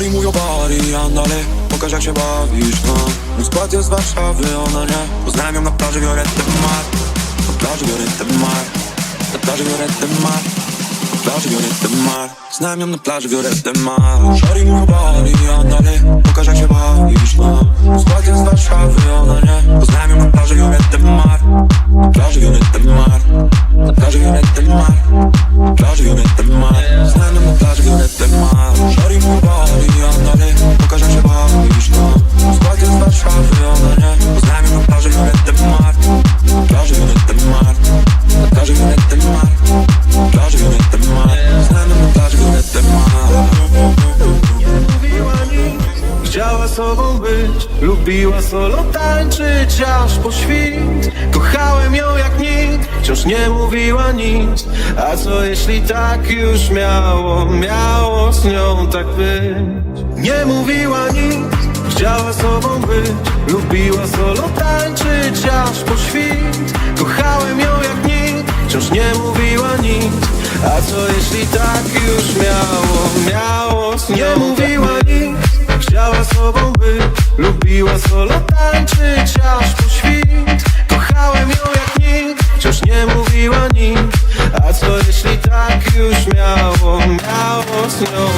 Szari mówią bari, andale Pokaż jak się bawisz, no. Mój skład jest z Warszawy, ona nie. Poznałem ją na plaży Violette Mar. Na plaży Violette Mar. Na plaży Violette Mar. Na plaży Violette Mar. Znałem ją na plaży Violette Mar. Szari mówią bari, andale Pokaż jak się bawisz, Chciała sobą być, lubiła solo tańczyć aż po świt. Kochałem ją jak nikt, wciąż nie mówiła nic. A co jeśli tak już miało, miało z nią tak być? Nie mówiła nic, chciała sobą być Lubiła solo tańczyć aż po świt. Kochałem ją jak nikt, wciąż nie mówiła nic. A co jeśli tak już miało, miało z nią Lubiła solo tańczyć aż po świt. Kochałem ją jak nikt, wciąż nie mówiła nic. A co jeśli tak już miało, miało z nią